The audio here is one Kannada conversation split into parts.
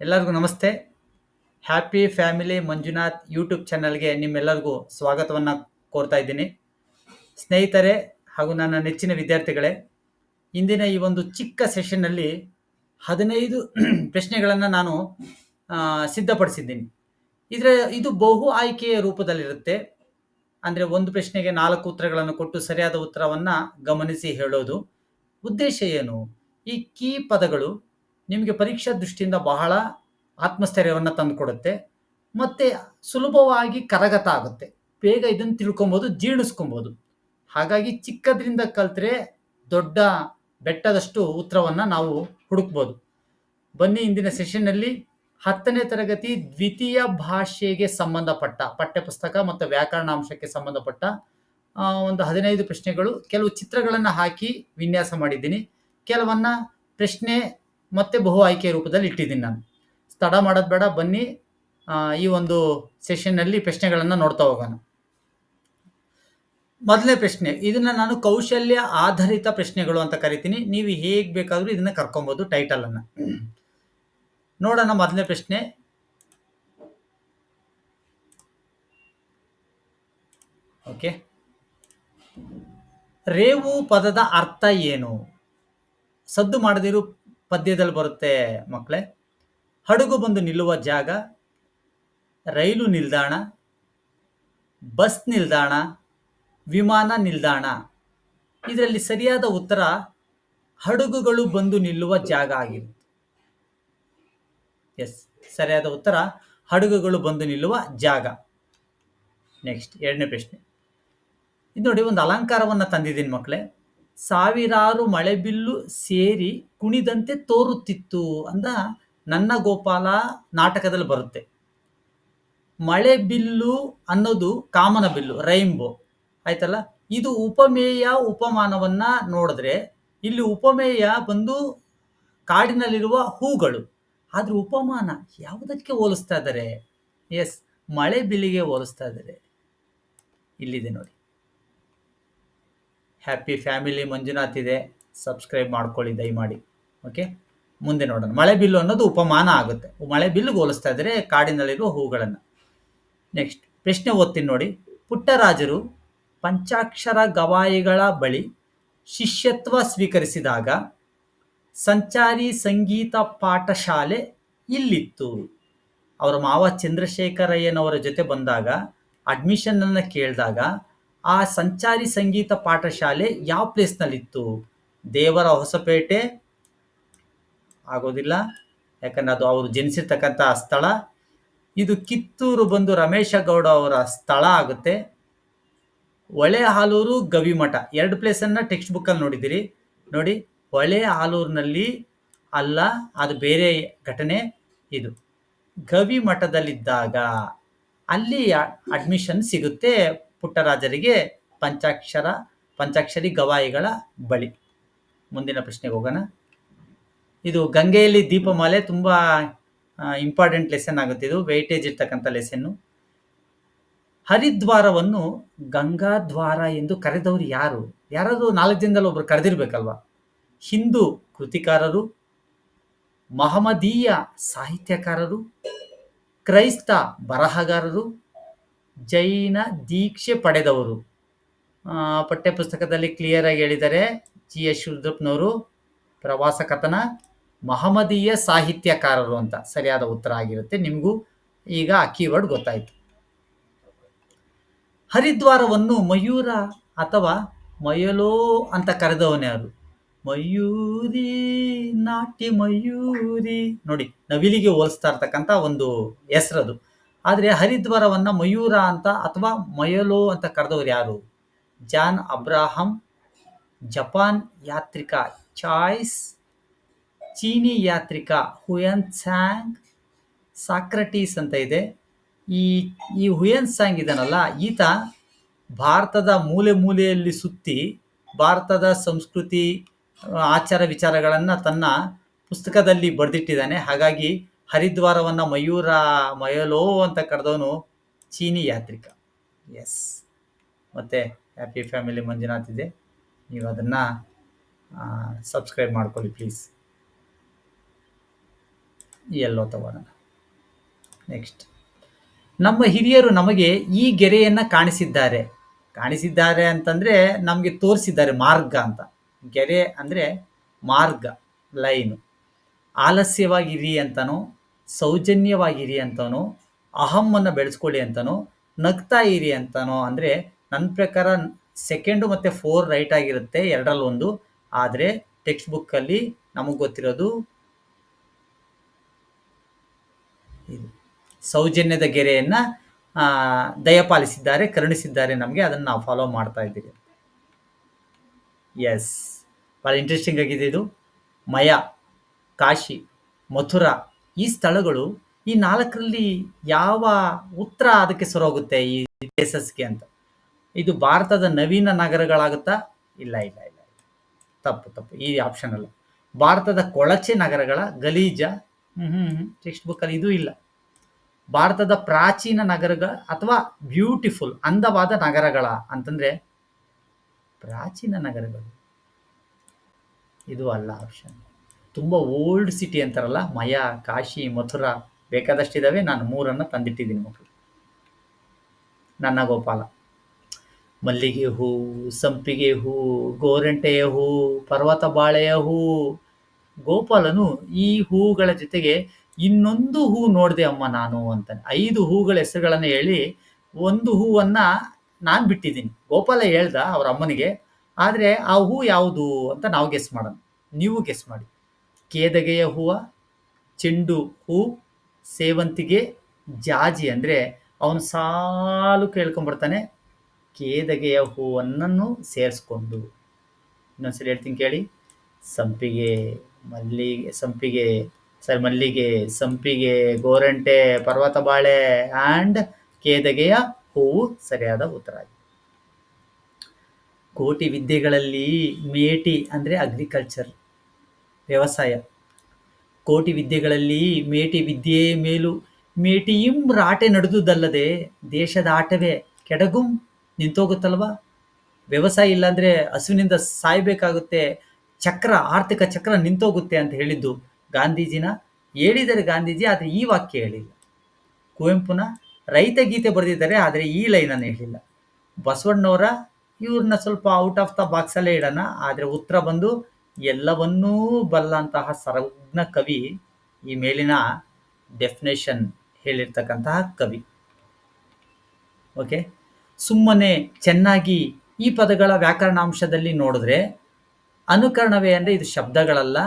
ಎಲ್ಲರಿಗೂ ನಮಸ್ತೆ. ಹ್ಯಾಪಿ ಫ್ಯಾಮಿಲಿ ಮಂಜುನಾಥ್ ಯೂಟ್ಯೂಬ್ ಚಾನಲ್ಗೆ ನಿಮ್ಮೆಲ್ಲರಿಗೂ ಸ್ವಾಗತವನ್ನು ಕೋರ್ತಾ ಇದ್ದೀನಿ. ಸ್ನೇಹಿತರೆ ಹಾಗೂ ನನ್ನ ನೆಚ್ಚಿನ ವಿದ್ಯಾರ್ಥಿಗಳೇ, ಇಂದಿನ ಈ ಒಂದು ಚಿಕ್ಕ ಸೆಷನ್ನಲ್ಲಿ ಹದಿನೈದು ಪ್ರಶ್ನೆಗಳನ್ನು ನಾನು ಸಿದ್ಧಪಡಿಸಿದ್ದೀನಿ. ಇದರ ಇದು ಬಹು ಆಯ್ಕೆಯ ರೂಪದಲ್ಲಿರುತ್ತೆ. ಅಂದರೆ ಒಂದು ಪ್ರಶ್ನೆಗೆ ನಾಲ್ಕು ಉತ್ತರಗಳನ್ನು ಕೊಟ್ಟು ಸರಿಯಾದ ಉತ್ತರವನ್ನು ಗಮನಿಸಿ ಹೇಳೋದು. ಉದ್ದೇಶ ಏನು? ಈ ಕೀ ಪದಗಳು ನಿಮಗೆ ಪರೀಕ್ಷಾ ದೃಷ್ಟಿಯಿಂದ ಬಹಳ ಆತ್ಮಸ್ಥೈರ್ಯವನ್ನು ತಂದುಕೊಡುತ್ತೆ. ಮತ್ತು ಸುಲಭವಾಗಿ ಕರಗತ ಆಗುತ್ತೆ. ಬೇಗ ಇದನ್ನು ತಿಳ್ಕೊಬೋದು, ಜೀರ್ಣಿಸ್ಕೊಬೋದು. ಹಾಗಾಗಿ ಚಿಕ್ಕದ್ರಿಂದ ಕಲ್ತ್ರೆ ದೊಡ್ಡ ಬೆಟ್ಟದಷ್ಟು ಉತ್ತರವನ್ನು ನಾವು ಹುಡುಕ್ಬೋದು. ಬನ್ನಿ ಇಂದಿನ ಸೆಷನ್ನಲ್ಲಿ ಹತ್ತನೇ ತರಗತಿ ದ್ವಿತೀಯ ಭಾಷೆಗೆ ಸಂಬಂಧಪಟ್ಟ ಪಠ್ಯಪುಸ್ತಕ ಮತ್ತು ವ್ಯಾಕರಣಾಂಶಕ್ಕೆ ಸಂಬಂಧಪಟ್ಟ ಒಂದು ಹದಿನೈದು ಪ್ರಶ್ನೆಗಳು. ಕೆಲವು ಚಿತ್ರಗಳನ್ನು ಹಾಕಿ ವಿನ್ಯಾಸ ಮಾಡಿದ್ದೀನಿ. ಕೆಲವನ್ನ ಪ್ರಶ್ನೆ ಮತ್ತೆ ಬಹು ಆಯ್ಕೆ ರೂಪದಲ್ಲಿ ಇಟ್ಟಿದ್ದೀನಿ ನಾನು. ತಡ ಮಾಡೋದು ಬೇಡ, ಬನ್ನಿ. ಈ ಒಂದು ಸೆಷನ್ನಲ್ಲಿ ಪ್ರಶ್ನೆಗಳನ್ನು ನೋಡ್ತಾ ಹೋಗೋಣ. ಮೊದಲನೇ ಪ್ರಶ್ನೆ, ಇದನ್ನ ನಾನು ಕೌಶಲ್ಯ ಆಧಾರಿತ ಪ್ರಶ್ನೆಗಳು ಅಂತ ಕರಿತೀನಿ. ನೀವು ಹೇಗೆ ಬೇಕಾದರೂ ಇದನ್ನ ಕರ್ಕೊಬೋದು ಟೈಟಲ್ ಅನ್ನ. ನೋಡೋಣ ಮೊದಲನೇ ಪ್ರಶ್ನೆ. ಓಕೆ ರೇವು ಪದದ ಅರ್ಥ ಏನು? ಸದ್ದು ಮಾಡದಿರು ಪದ್ಯದಲ್ಲಿ ಬರುತ್ತೆ ಮಕ್ಕಳೇ ಹಡಗು ಬಂದು ನಿಲ್ಲುವ ಜಾಗ, ರೈಲು ನಿಲ್ದಾಣ ಬಸ್ ನಿಲ್ದಾಣ, ವಿಮಾನ ನಿಲ್ದಾಣ. ಇದರಲ್ಲಿ ಸರಿಯಾದ ಉತ್ತರ ಹಡಗುಗಳು ಬಂದು ನಿಲ್ಲುವ ಜಾಗ ಆಗಿರುತ್ತೆ. ಎಸ್ ಸರಿಯಾದ ಉತ್ತರ ಹಡಗುಗಳು ಬಂದು ನಿಲ್ಲುವ ಜಾಗ. ನೆಕ್ಸ್ಟ್ ಎರಡನೇ ಪ್ರಶ್ನೆ. ಇದು ನೋಡಿ, ಒಂದು ಅಲಂಕಾರವನ್ನು ತಂದಿದ್ದೀನಿ ಮಕ್ಕಳೇ ಸಾವಿರಾರು ಮಳೆಬಿಲ್ಲು ಸೇರಿ ಕುಣಿದಂತೆ ತೋರುತ್ತಿತ್ತು ಅಂದ ನನ್ನ ಗೋಪಾಲ ನಾಟಕದಲ್ಲಿ ಬರುತ್ತೆ. ಮಳೆ ಬಿಲ್ಲು ಅನ್ನೋದು ಕಾಮನ ಬಿಲ್ಲು ರೈನ್ಬೋ ಆಯ್ತಲ್ಲ? ಇದು ಉಪಮೇಯ ಉಪಮಾನವನ್ನ ನೋಡಿದ್ರೆ ಇಲ್ಲಿ ಉಪಮೇಯ ಬಂದು ಕಾಡಿನಲ್ಲಿರುವ ಹೂಗಳು. ಆದ್ರೆ ಉಪಮಾನ ಯಾವುದಕ್ಕೆ ಹೋಲಿಸ್ತಾ ಇದ್ದಾರೆ? ಎಸ್ ಮಳೆ ಬಿಲ್ಲಿಗೆ ಹೋಲಿಸ್ತಾ ಇದ್ದಾರೆ. ಇಲ್ಲಿದೆ ನೋಡಿ. ಹ್ಯಾಪಿ ಫ್ಯಾಮಿಲಿ ಮಂಜುನಾಥ್ ಇದೆ. ಸಬ್ಸ್ಕ್ರೈಬ್ ಮಾಡ್ಕೊಳ್ಳಿ ದಯಮಾಡಿ. ಓಕೆ ಮುಂದೆ ನೋಡೋಣ. ಮಳೆ ಬಿಲ್ಲು ಅನ್ನೋದು ಉಪಮಾನ ಆಗುತ್ತೆ. ಮಳೆ ಬಿಲ್ಲು ಹೋಲಿಸ್ತಾ ಇದ್ರೆ ಕಾಡಿನಲ್ಲಿರುವ ಹೂಗಳನ್ನು. ನೆಕ್ಸ್ಟ್ ಪ್ರಶ್ನೆ ಓದ್ತೀನಿ ನೋಡಿ. ಪುಟ್ಟರಾಜರು ಪಂಚಾಕ್ಷರ ಗವಾಯಿಗಳ ಬಳಿ ಶಿಷ್ಯತ್ವ ಸ್ವೀಕರಿಸಿದಾಗ ಸಂಚಾರಿ ಸಂಗೀತ ಪಾಠಶಾಲೆ ಇಲ್ಲಿತ್ತು. ಅವರ ಮಾವ ಚಂದ್ರಶೇಖರಯ್ಯನವರ ಜೊತೆ ಬಂದಾಗ ಅಡ್ಮಿಷನ್ ಅನ್ನ ಕೇಳಿದಾಗ ಆ ಸಂಚಾರಿ ಸಂಗೀತ ಪಾಠಶಾಲೆ ಯಾವ ಪ್ಲೇಸ್ನಲ್ಲಿತ್ತು? ದೇವರ ಹೊಸಪೇಟೆ? ಆಗೋದಿಲ್ಲ. ಯಾಕಂದ್ರೆ ಅದು ಅವರು ಜನಿಸಿರ್ತಕ್ಕಂಥ ಸ್ಥಳ. ಇದು ಕಿತ್ತೂರು ಬಂದು ರಮೇಶ ಗೌಡ ಅವರ ಸ್ಥಳ ಆಗುತ್ತೆ. ಹೊಳೆ ಹಾಲೂರು ಗವಿಮಠ ಎರಡು ಪ್ಲೇಸನ್ನು ಟೆಕ್ಸ್ಟ್ ಬುಕ್ಕಲ್ಲಿ ನೋಡಿದ್ದೀರಿ. ನೋಡಿ ಹೊಳೆ ಹಾಲೂರಿನಲ್ಲಿ ಅಲ್ಲ, ಅದು ಬೇರೆ ಘಟನೆ ಇದು. ಗವಿ ಮಠದಲ್ಲಿದ್ದಾಗ ಅಲ್ಲಿ ಅಡ್ಮಿಷನ್ ಸಿಗುತ್ತೆ. ಪುಟ್ಟರಾಜರಿಗೆ ಪಂಚಾಕ್ಷರ, ಪಂಚಾಕ್ಷರಿ ಗವಾಯಿಗಳ ಬಳಿ ಮುಂದಿನ ಪ್ರಶ್ನೆಗೆ ಹೋಗೋಣ. ಇದು ಗಂಗೆಯಲ್ಲಿ ದೀಪಮಾಲೆ ತುಂಬ ಇಂಪಾರ್ಟೆಂಟ್ ಲೆಸನ್ ಆಗುತ್ತೆ. ಇದು ವೆಯ್ಟೇಜ್ ಇರ್ತಕ್ಕಂಥ ಲೆಸನ್ನು ಹರಿದ್ವಾರವನ್ನು ಗಂಗಾದ್ವಾರ ಎಂದು ಕರೆದವರು ಯಾರು? ಯಾರಾದರೂ ನಾಲ್ಕು ದಿನದಲ್ಲಿ ಒಬ್ರು ಕರೆದಿರ್ಬೇಕಲ್ವಾ? ಹಿಂದೂ ಕೃತಿಕಾರರು, ಮಹಮದೀಯ ಸಾಹಿತ್ಯಕಾರರು, ಕ್ರೈಸ್ತ ಬರಹಗಾರರು ಜೈನ ದೀಕ್ಷೆ ಪಡೆದವರು. ಪಠ್ಯಪುಸ್ತಕದಲ್ಲಿ ಕ್ಲಿಯರ್ ಆಗಿ ಹೇಳಿದ್ದಾರೆ ಜಿ ಎಸ್ ಶಿವರುದ್ರಪ್ಪನವರು ಪ್ರವಾಸ ಕಥನ ಮಹಮದೀಯ ಸಾಹಿತ್ಯಕಾರರು ಅಂತ. ಸರಿಯಾದ ಉತ್ತರ ಆಗಿರುತ್ತೆ. ನಿಮಗೂ ಈಗ ಆ ಕೀವರ್ಡ್ ಗೊತ್ತಾಯಿತು. ಹರಿದ್ವಾರವನ್ನು ಮಯೂರ ಅಥವಾ ಮಯಲೋ ಅಂತ ಕರೆದವನೇ ಅವರು ಮಯೂರಿ, ನಾಟಿ ಮಯೂರಿ. ನೋಡಿ, ನವಿಲಿಗೆ ಹೋಲಿಸ್ತಾ ಇರ್ತಕ್ಕಂಥ ಒಂದು ಹೆಸರದು. ಆದರೆ ಹರಿದ್ವಾರವನ್ನು ಮಯೂರ ಅಂತ ಅಥವಾ ಮಯಲೋ ಅಂತ ಕರೆದವರು ಯಾರು? ಜಾನ್ ಅಬ್ರಾಹಂ, ಜಪಾನ್ ಯಾತ್ರಿಕ ಚಾಯ್ಸ್, ಚೀನಿ ಯಾತ್ರಿಕ ಹುಯನ್ ಸ್ಯಾಂಗ್ ಸಾಕ್ರಟೀಸ್ ಅಂತ ಇದೆ. ಈ ಈ ಹುಯನ್ ಸ್ಯಾಂಗ್ ಇದನ್ನಲ್ಲ ಈತ ಭಾರತದ ಮೂಲೆ ಮೂಲೆಯಲ್ಲಿ ಸುತ್ತಿ ಭಾರತದ ಸಂಸ್ಕೃತಿ, ಆಚಾರ ವಿಚಾರಗಳನ್ನು ತನ್ನ ಪುಸ್ತಕದಲ್ಲಿ ಬರೆದಿಟ್ಟಿದ್ದಾನೆ. ಹಾಗಾಗಿ ಹರಿದ್ವಾರವನ್ನು ಮಯೂರ, ಮಯಲೋ ಅಂತ ಕರೆದವನು ಚೀನಿ ಯಾತ್ರಿಕ. ಎಸ್ ಮತ್ತೆ ಹ್ಯಾಪಿ ಫ್ಯಾಮಿಲಿ ಮಂಜುನಾಥ್ ಇದೆ. ನೀವು ಅದನ್ನು ಸಬ್ಸ್ಕ್ರೈಬ್ ಮಾಡ್ಕೊಳ್ಳಿ ಪ್ಲೀಸ್ ಎಲ್ಲೋ ತಗೋಣ. ನೆಕ್ಸ್ಟ್ ನಮ್ಮ ಹಿರಿಯರು ನಮಗೆ ಈ ಗೆರೆಯನ್ನು ಕಾಣಿಸಿದ್ದಾರೆ. ಕಾಣಿಸಿದ್ದಾರೆ ಅಂತಂದರೆ ನಮಗೆ ತೋರಿಸಿದ್ದಾರೆ ಮಾರ್ಗ ಅಂತ. ಗೆರೆ ಅಂದರೆ ಮಾರ್ಗ, ಲೈನು. ಆಲಸ್ಯವಾಗಿರಿ ಅಂತನೋ ಸೌಜನ್ಯವಾಗಿರಿ ಅಂತನೋ, ಅಹಮ್ಮನ್ನು ಬೆಳೆಸ್ಕೊಳ್ಳಿ ಅಂತನೋ, ನಗ್ತಾ ಇರಿ ಅಂತನೋ ಅಂದರೆ ನನ್ನ ಪ್ರಕಾರ ಸೆಕೆಂಡು ಮತ್ತು ಫೋರ್ ರೈಟ್ ಆಗಿರುತ್ತೆ, ಎರಡರಲ್ಲಿ ಒಂದು. ಆದರೆ ಟೆಕ್ಸ್ಟ್ ಬುಕ್ಕಲ್ಲಿ ನಮಗೆ ಗೊತ್ತಿರೋದು ಸೌಜನ್ಯದ ಗೆರೆಯನ್ನು ದಯಪಾಲಿಸಿದ್ದಾರೆ, ಕರುಣಿಸಿದ್ದಾರೆ ನಮಗೆ, ಅದನ್ನು ನಾವು ಫಾಲೋ ಮಾಡ್ತಾ ಇದ್ದೀವಿ. ಎಸ್ ಭಾಳ ಇಂಟ್ರೆಸ್ಟಿಂಗ್ ಆಗಿದೆ ಇದು. ಮಯ, ಕಾಶಿ, ಮಥುರಾ ಈ ಸ್ಥಳಗಳು ಈ ನಾಲ್ಕರಲ್ಲಿ ಯಾವ ಉತ್ತರ ಅದಕ್ಕೆ ಸರೋಗುತ್ತೆ ಈ ಪ್ಲೇಸಸ್ಗೆ ಅಂತ? ಇದು ಭಾರತದ ನವೀನ ನಗರಗಳಾಗುತ್ತಾ? ಇಲ್ಲ ಇಲ್ಲ ಇಲ್ಲ ತಪ್ಪು ತಪ್ಪು. ಈ ಆಪ್ಷನ್ ಅಲ್ಲ. ಭಾರತದ ಕೊಳಚೆ ನಗರಗಳ ಗಲೀಜ, ಹ್ಮ್ ಟೆಕ್ಸ್ಟ್ ಬುಕ್ಕಲ್ಲಿ ಇದು ಇಲ್ಲ. ಭಾರತದ ಪ್ರಾಚೀನ ನಗರಗಳ ಅಥವಾ ಬ್ಯೂಟಿಫುಲ್ ಅಂದವಾದ ನಗರಗಳ ಅಂತಂದ್ರೆ ಪ್ರಾಚೀನ ನಗರಗಳು. ಇದು ಅಲ್ಲ ಆಪ್ಷನ್ ತುಂಬ ಓಲ್ಡ್ ಸಿಟಿ ಅಂತಾರಲ್ಲ, ಮಯ, ಕಾಶಿ, ಮಥುರಾ ಬೇಕಾದಷ್ಟಿದ್ದಾವೆ ನಾನು ಮೂರನ್ನು ತಂದಿಟ್ಟಿದ್ದೀನಿ ಮಕ್ಕಳು ನನ್ನ ಗೋಪಾಲ. ಮಲ್ಲಿಗೆ ಹೂ, ಸಂಪಿಗೆ ಹೂ, ಗೋರಂಟೆಯ ಹೂ, ಪರ್ವತ ಬಾಳೆಯ ಹೂ. ಗೋಪಾಲನು ಈ ಹೂಗಳ ಜೊತೆಗೆ ಇನ್ನೊಂದು ಹೂ ನೋಡಿದೆ ಅಮ್ಮ ನಾನು ಅಂತಾನೆ. ಐದು ಹೂಗಳ ಹೆಸರುಗಳನ್ನು ಹೇಳಿ ಒಂದು ಹೂವನ್ನು ನಾನು ಬಿಟ್ಟಿದ್ದೀನಿ. ಗೋಪಾಲ ಹೇಳ್ದ ಅವ್ರ ಅಮ್ಮನಿಗೆ, ಆದರೆ ಆ ಹೂ ಯಾವುದು? ಅಂತ ನಾವು ಗೆಸ್ ಮಾಡೋಣ. ನೀವು ಗೆಸ್ ಮಾಡಿ. ಕೇದಗೆಯ ಹೂವು, ಚೆಂಡು ಹೂ, ಸೇವಂತಿಗೆ, ಜಾಜಿ ಅಂದರೆ ಅವನು ಸಾಲು ಕೇಳ್ಕೊಂಬರ್ತಾನೆ ಕೇದಗೆಯ ಹೂವನ್ನು ಸೇರಿಸ್ಕೊಂಡು. ಇನ್ನೊಂದ್ಸರಿ ಹೇಳ್ತೀನಿ ಕೇಳಿ. ಸಂಪಿಗೆ, ಮಲ್ಲಿಗೆ, ಸಂಪಿಗೆ ಸರಿ ಮಲ್ಲಿಗೆ, ಸಂಪಿಗೆ, ಗೋರಂಟೆ ಪರ್ವತ ಬಾಳೆ ಆ್ಯಂಡ್ ಕೇದಗೆಯ ಹೂವು ಸರಿಯಾದ ಉತ್ತರ ಕೋಟಿ ವಿದ್ಯೆಗಳಲ್ಲಿ ಮೇಟಿ ಅಂದರೆ ಅಗ್ರಿಕಲ್ಚರ್ ವ್ಯವಸಾಯ. ಕೋಟಿ ವಿದ್ಯೆಗಳಲ್ಲಿ ಮೇಟಿ ವಿದ್ಯೆಯೇ ಮೇಲು. ಮೇಟಿಯಿಂ ರಾಟೆ ನಡೆದುದಲ್ಲದೆ ದೇಶದ ಆಟವೇ ಕೆಡಗುಂ. ನಿಂತೋಗುತ್ತಲ್ವಾ? ವ್ಯವಸಾಯ ಇಲ್ಲಾಂದರೆ ಹಸುವಿನಿಂದ ಸಾಯಬೇಕಾಗುತ್ತೆ. ಚಕ್ರ, ಆರ್ಥಿಕ ಚಕ್ರ ನಿಂತೋಗುತ್ತೆ ಅಂತ ಹೇಳಿದ್ದು ಗಾಂಧೀಜಿನ. ಹೇಳಿದರೆ ಗಾಂಧೀಜಿ, ಆದರೆ ಈ ವಾಕ್ಯ ಹೇಳಿಲ್ಲ. ಕುವೆಂಪುನ ರೈತ ಗೀತೆ ಬರೆದಿದ್ದಾರೆ, ಆದರೆ ಈ ಲೈನನ್ನು ಹೇಳಿಲ್ಲ. ಬಸವಣ್ಣವರ ಇವ್ರನ್ನ ಸ್ವಲ್ಪ ಔಟ್ ಆಫ್ ದ ಬಾಕ್ಸಲ್ಲೇ ಇಡೋಣ, ಆದರೆ ಉತ್ತರ ಬಂದು ಎಲ್ಲವನ್ನೂ ಬಲ್ಲಂತಹ ಸರ್ವಜ್ಞ ಕವಿ ಈ ಮೇಲಿನ ಡೆಫಿನೇಷನ್ ಹೇಳಿರ್ತಕ್ಕಂತಹ ಕವಿ. ಓಕೆ ಸುಮ್ಮನೆ ಚೆನ್ನಾಗಿ ಈ ಪದಗಳ ವ್ಯಾಕರಣಾಂಶದಲ್ಲಿ ನೋಡಿದ್ರೆ ಅನುಕರಣವೇ ಅಂದರೆ ಇದು ಶಬ್ದಗಳಲ್ಲ.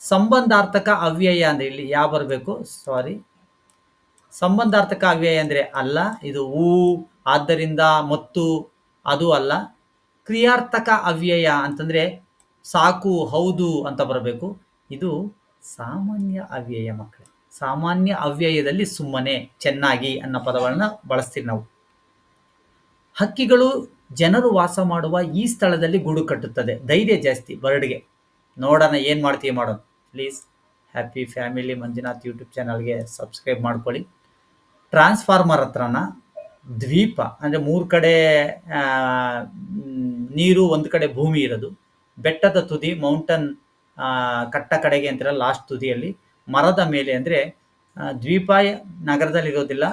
ಸಂಬಂಧಾರ್ಥಕ ಅವ್ಯಯ ಅಂದರೆ ಇಲ್ಲಿ ಯಾವ ಬರಬೇಕು? ಸಾರಿ ಸಂಬಂಧಾರ್ಥಕ ಅವ್ಯಯ ಅಂದರೆ ಅಲ್ಲ, ಇದು ಊ, ಆದ್ದರಿಂದ ಮತ್ತು, ಅದು ಅಲ್ಲ. ಕ್ರಿಯಾರ್ಥಕ ಅವ್ಯಯ ಅಂತಂದರೆ ಸಾಕು, ಹೌದು ಅಂತ ಬರಬೇಕು. ಇದು ಸಾಮಾನ್ಯ ಅವ್ಯಯ ಮಕ್ಕಳೇ. ಸಾಮಾನ್ಯ ಅವ್ಯಯದಲ್ಲಿ ಸುಮ್ಮನೆ ಚೆನ್ನಾಗಿ ಅನ್ನೋ ಪದಗಳನ್ನ ಬಳಸ್ತೀವಿ ನಾವು. ಹಕ್ಕಿಗಳು ಜನರು ವಾಸ ಮಾಡುವ ಈ ಸ್ಥಳದಲ್ಲಿ ಗೂಡು ಕಟ್ಟುತ್ತದೆ. ಧೈರ್ಯ ಜಾಸ್ತಿ, ಬರ್ಡ್ಗೆ. ನೋಡೋಣ ಏನು ಮಾಡ್ತೀವಿ ಮಾಡೋಣ. Please happy family Manjunath YouTube ಚಾನಲ್ಗೆ ಸಬ್ಸ್ಕ್ರೈಬ್ ಮಾಡ್ಕೊಳ್ಳಿ. ಟ್ರಾನ್ಸ್ಫಾರ್ಮರ್ ಹತ್ರನ ದ್ವೀಪ, ಅಂದರೆ ಮೂರು ಕಡೆ ನೀರು, ಒಂದು ಕಡೆ ಭೂಮಿ ಇರೋದು. ಬೆಟ್ಟದ ತುದಿ, ಮೌಂಟನ್ ಕಟ್ಟ ಕಡೆಗೆ ಅಂತಿರ ಲಾಸ್ಟ್ ತುದಿಯಲ್ಲಿ. ಮರದ ಮೇಲೆ ಅಂದರೆ ದ್ವೀಪ ನಗರದಲ್ಲಿರೋದಿಲ್ಲ.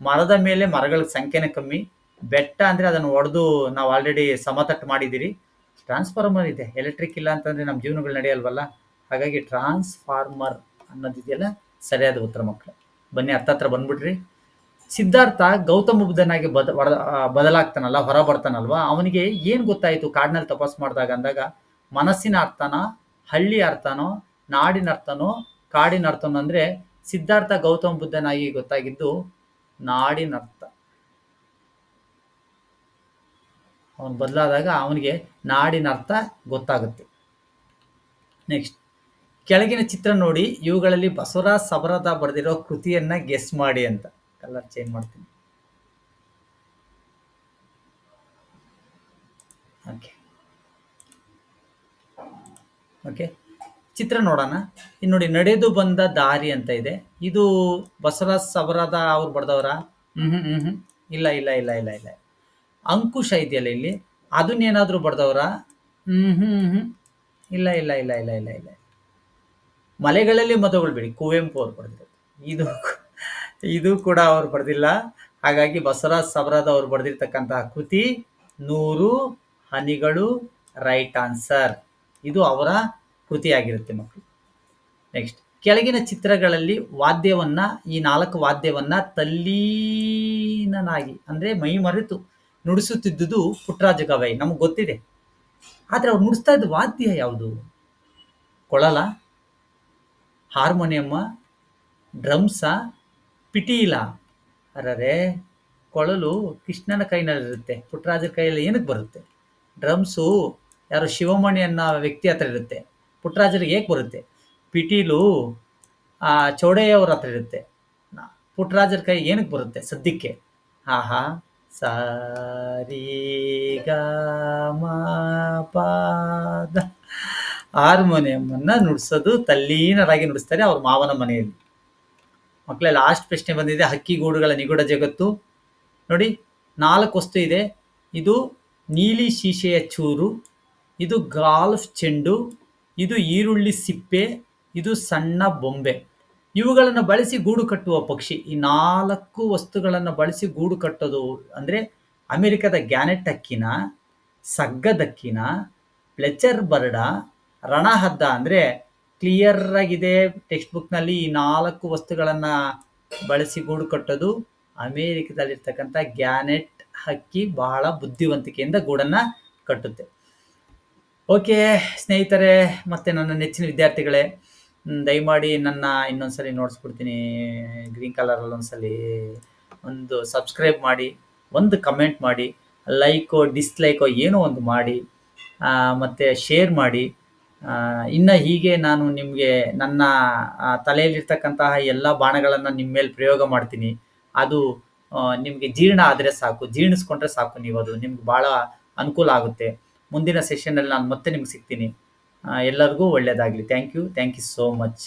ಮರದ ಮೇಲೆ ಮರಗಳ ಸಂಖ್ಯೆನೇ ಕಮ್ಮಿ. ಬೆಟ್ಟ ಅಂದರೆ ಅದನ್ನು ಒಡೆದು ನಾವು ಆಲ್ರೆಡಿ ಸಮತಟ್ಟು ಮಾಡಿದ್ದೀರಿ. ಟ್ರಾನ್ಸ್ಫಾರ್ಮರ್ ಇದೆ. ಎಲೆಕ್ಟ್ರಿಕ್ ಇಲ್ಲ ಅಂತಂದರೆ ನಮ್ಮ ಜೀವನಗಳು ನಡೆಯಲ್ವಲ್ಲ? ಹಾಗಾಗಿ ಟ್ರಾನ್ಸ್ಫಾರ್ಮರ್ ಅನ್ನೋದಿದೆಯಲ್ಲ, ಸರಿಯಾದ ಉತ್ತರ ಮಕ್ಕಳು. ಬನ್ನಿ ಹತ್ತತ್ರ ಬಂದ್ಬಿಡ್ರಿ. ಸಿದ್ಧಾರ್ಥ ಗೌತಮ ಬುದ್ಧನಾಗಿ ಬದ ಬದಲಾಗ್ತಾನಲ್ಲ ಹೊರ ಬರ್ತಾನಲ್ವಾ ಅವನಿಗೆ ಏನು ಗೊತ್ತಾಯಿತು ಕಾಡಿನಲ್ಲಿ ತಪಾಸ್ ಮಾಡಿದಾಗ ಅಂದಾಗ, ಮನಸ್ಸಿನ ಅರ್ಥನ, ಹಳ್ಳಿ ಅರ್ಥನೋ, ನಾಡಿನ ಅರ್ಥನೋ, ಕಾಡಿನ ಅರ್ಥನೋ ಅಂದರೆ ಸಿದ್ಧಾರ್ಥ ಗೌತಮ ಬುದ್ಧನಾಗಿ ಗೊತ್ತಾಗಿದ್ದು ನಾಡಿನ ಅರ್ಥ. ಅವನು ಬದಲಾದಾಗ ಅವನಿಗೆ ನಾಡಿನ ಅರ್ಥ ಗೊತ್ತಾಗುತ್ತೆ. ನೆಕ್ಸ್ಟ್. ಕೆಳಗಿನ ಚಿತ್ರ ನೋಡಿ, ಇವುಗಳಲ್ಲಿ ಬಸವರಾಜ್ ಸಬರದ ಬರೆದಿರೋ ಕೃತಿಯನ್ನ ಗೆಸ್ ಮಾಡಿ ಅಂತ. ಕಲರ್ ಚೇಂಜ್ ಮಾಡ್ತೀನಿ. ಓಕೆ ಚಿತ್ರ ನೋಡೋಣ. ಇನ್ನು ನೋಡಿ, ನಡೆದು ಬಂದ ದಾರಿ ಅಂತ ಇದೆ. ಇದು ಬಸವರಾಜ್ ಸವರಾದ ಅವ್ರು ಹ್ಮ್ ಇಲ್ಲ ಇಲ್ಲ ಇಲ್ಲ ಇಲ್ಲ ಇಲ್ಲ. ಅಂಕುಶ ಇದೆಯಲ್ಲ ಇಲ್ಲಿ? ಅದನ್ನೇನಾದರೂ ಬರೆದವರ ಹ್ಮ್ ಇಲ್ಲ ಇಲ್ಲ ಇಲ್ಲ ಇಲ್ಲ ಇಲ್ಲ ಇಲ್ಲ. ಮಲೆಗಳಲ್ಲಿ ಮದುವೆಗಳು ಬಿಡಿ. ಕುವೆಂಪು ಅವ್ರು ಇದು ಇದು ಕೂಡ ಅವರು ಬರೆದಿಲ್ಲ. ಹಾಗಾಗಿ ಬಸವರಾಜ್ ಸಬರಾದ ಅವರು ಬರೆದಿರ್ತಕ್ಕಂತಹ ಕೃತಿ ನೂರು ಹನಿಗಳು ರೈಟ್ ಆನ್ಸರ್. ಇದು ಅವರ ಕೃತಿಯಾಗಿರುತ್ತೆ ಮಕ್ಕಳು ನೆಕ್ಸ್ಟ್ ಕೆಳಗಿನ ಚಿತ್ರಗಳಲ್ಲಿ ವಾದ್ಯವನ್ನ, ಈ ನಾಲ್ಕು ವಾದ್ಯವನ್ನ ತಲ್ಲೀನನಾಗಿ, ಅಂದ್ರೆ ಮೈ ಮರೆತು ನುಡಿಸುತ್ತಿದ್ದುದು ಪುಟ್ಟರಾಜ ಗವಾಯಿ ನಮಗೆ ಗೊತ್ತಿದೆ. ಆದರೆ ಅವ್ರು ನುಡಿಸ್ತಾ ಇದ್ದ ವಾದ್ಯ ಯಾವುದು? ಕೊಳಲ, ಹಾರ್ಮೋನಿಯಮ್ಮ, ಡ್ರಮ್ಸ ಪಿಟೀಲ. ಅರರೆ, ಕೊಳಲು ಕೃಷ್ಣನ ಕೈನಲ್ಲಿರುತ್ತೆ. ಪುಟ್ಟರಾಜರ ಕೈಯಲ್ಲಿ ಏನಕ್ಕೆ ಬರುತ್ತೆ? ಡ್ರಮ್ಸು, ಯಾರು ಶಿವಮಣಿ ಅನ್ನೋ ವ್ಯಕ್ತಿ ಹತ್ರ ಇರುತ್ತೆ. ಪುಟ್ಟರಾಜರಿಗೆ ಏಕೆ ಬರುತ್ತೆ? ಪಿಟೀಲು, ಆ ಚೌಡಯ್ಯವ್ರ ಹತ್ರ ಇರುತ್ತೆ. ಪುಟ್ಟರಾಜರ ಕೈ ಏನಕ್ಕೆ ಬರುತ್ತೆ? ಸದ್ಯಕ್ಕೆ. ಆಹಾ, ಸಾರಿ ಗ ಪಾದ ಹಾರ್ಮೋನಿಯಮನ್ನು ನುಡಿಸೋದು ತಲ್ಲೀನರಾಗಿ ನುಡಿಸ್ತಾರೆ ಅವ್ರ ಮಾವನ ಮನೆಯಲ್ಲಿ. ಮಕ್ಕಳೇ ಲಾಸ್ಟ್ ಪ್ರಶ್ನೆ ಬಂದಿದೆ ಹಕ್ಕಿಗೂಡುಗಳ ನಿಗೂಢ ಜಗತ್ತು. ನೋಡಿ, ನಾಲ್ಕು ವಸ್ತು ಇದೆ. ಇದು ನೀಲಿ ಶೀಶೆಯ ಚೂರು, ಇದು ಗಾಲ್ಫ್ ಚೆಂಡು, ಇದು ಈರುಳ್ಳಿ ಸಿಪ್ಪೆ, ಇದು ಸಣ್ಣ ಬೊಂಬೆ. ಇವುಗಳನ್ನು ಬಳಸಿ ಗೂಡು ಕಟ್ಟುವ ಪಕ್ಷಿ. ಈ ನಾಲ್ಕು ವಸ್ತುಗಳನ್ನು ಬಳಸಿ ಗೂಡು ಕಟ್ಟೋದು ಅಂದರೆ ಅಮೆರಿಕದ ಗ್ಯಾನೆಟ್ ಹಕ್ಕಿನ, ಸಗ್ಗದಕ್ಕಿನ, ಪ್ಲೆಚರ್ ಬರ್ಡ, ರಣಹದ್ದ ಅಂದರೆ ಕ್ಲಿಯರ್ ಆಗಿದೆ ಟೆಕ್ಸ್ಟ್ ಬುಕ್ನಲ್ಲಿ ಈ ನಾಲ್ಕು ವಸ್ತುಗಳನ್ನು ಬಳಸಿ ಗೂಡು ಕಟ್ಟೋದು, ಅಮೇರಿಕದಲ್ಲಿರ್ತಕ್ಕಂಥ ಗ್ಯಾನೆಟ್ ಹಕ್ಕಿ ಬಹಳ ಬುದ್ಧಿವಂತಿಕೆಯಿಂದ ಗೂಡನ್ನು ಕಟ್ಟುತ್ತೆ. ಓಕೆ ಸ್ನೇಹಿತರೆ, ಮತ್ತು ನನ್ನ ನೆಚ್ಚಿನ ವಿದ್ಯಾರ್ಥಿಗಳೇ ದಯಮಾಡಿ ನನ್ನ ಇನ್ನೊಂದ್ಸಲಿ ನೋಡಿಸ್ಬಿಡ್ತೀನಿ, ಗ್ರೀನ್ ಕಲರಲ್ಲಿ ಒಂದ್ಸಲಿ ಒಂದು ಸಬ್ಸ್ಕ್ರೈಬ್ ಮಾಡಿ, ಒಂದು ಕಮೆಂಟ್ ಮಾಡಿ, ಲೈಕೋ, ಡಿಸ್ಲೈಕೋ ಏನೋ ಒಂದು ಮಾಡಿ ಮತ್ತೆ ಶೇರ್ ಮಾಡಿ. ಇನ್ನು ಹೀಗೆ ನಾನು ನಿಮಗೆ ನನ್ನ ತಲೆಯಲ್ಲಿರ್ತಕ್ಕಂತಹ ಎಲ್ಲ ಬಾಣಗಳನ್ನು ನಿಮ್ಮ ಮೇಲೆ ಪ್ರಯೋಗ ಮಾಡ್ತೀನಿ. ಅದು ನಿಮಗೆ ಜೀರ್ಣ ಆದರೆ ಸಾಕು, ಜೀರ್ಣಿಸ್ಕೊಂಡ್ರೆ ಸಾಕು ನೀವು ಅದು. ನಿಮ್ಗೆ ಭಾಳ ಅನುಕೂಲ ಆಗುತ್ತೆ. ಮುಂದಿನ ಸೆಷನ್ನಲ್ಲಿ ನಾನು ಮತ್ತೆ ನಿಮ್ಗೆ ಸಿಗ್ತೀನಿ. ಎಲ್ಲರಿಗೂ ಒಳ್ಳೆಯದಾಗಲಿ thank you thank you so much